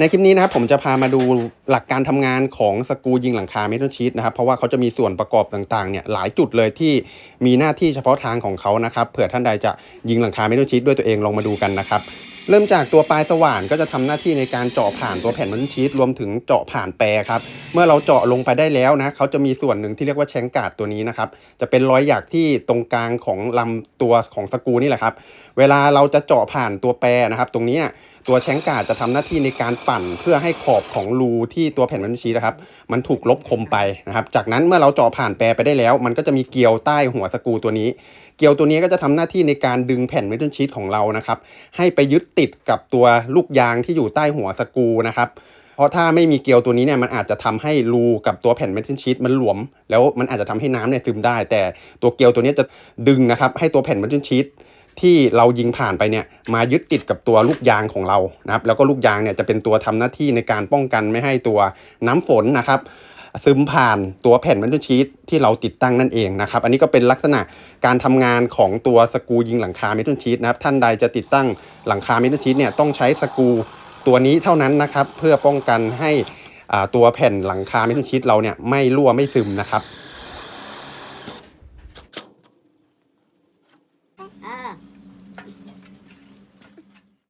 ในคลิปนี้นะครับผมจะพามาดูหลักการทำงานของสกูยิงหลังคาเมทัลชีตนะครับเพราะว่าเขาจะมีส่วนประกอบต่างๆเนี่ยหลายจุดเลยที่มีหน้าที่เฉพาะทางของเขานะครับเผื่อท่านใดจะยิงหลังคาเมทัลชีตด้วยตัวเองลองมาดูกันนะครับเริ่มจากตัวปลายสว่านก็จะทำหน้าที่ในการเจาะผ่านตัวแผ่นเมทัลชีตรวมถึงเจาะผ่านแปรครับ เมื่อเราเจาะลงไปได้แล้วนะเขาจะมีส่วนหนึ่งที่เรียกว่าแชงกาดตัวนี้นะครับ จะเป็นรอยหยักที่ตรงกลางของลำตัวของสกูนี่แหละครับ เวลาเราจะเจาะผ่านตัวแปรนะครับ ตรงนี้ตัวแชงกาดจะทำหน้าที่ในการปั่นเพื่อให้ขอบของรูที่ตัวแผ่นมันชีนะครับ มันถูกลบคมไปนะครับ จากนั้นเมื่อเราเจาะผ่านแปรไปได้แล้ว มันก็จะมีเกลียวใต้หัวสกูตัวนี้ เกลียวตัวนี้ก็จะทำหน้าที่ในการดึงแผ่นเมทัลชีตของเรานะครับ ให้ไปยึดติดกับตัวลูกยางที่อยู่ใต้หัวสกูนะครับเพราะถ้าไม่มีเกลียวตัวนี้เนี่ยมันอาจจะทำให้รูกับตัวแผ่นเมทัลชีตมันหลวม แล้วมันอาจจะทำให้น้ำเนี่ยซึมได้ แต่ตัวเกลียวตัวนี้จะดึงนะครับให้ตัวแผ่นเมทัลชีต ที่เรายิงผ่านไปเนี่ยมายึดติดกับตัวลูกยางของเรานะครับ แล้วก็ลูกยางเนี่ยจะเป็นตัวทำหน้าที่ในการป้องกันไม่ให้ตัวน้ำฝนนะครับซึมผ่านตัวแผ่นเมทัลชีตที่เราติดตั้งนั่นเองนะครับ อันนี้ก็เป็นลักษณะการทำงานของตัวสกูยิงหลังคาเมทัลชีตนะครับ ท่านใดจะติดตั้งหลังคาเมทัลชีตเนี่ยต้องใช้สกูตัวนี้เท่านั้นนะครับ เพื่อป้องกันให้อ่าตัวแผ่นหลังคาเมทัลชีตเราเนี่ยไม่รั่วไม่ซึมนะครับ 啊。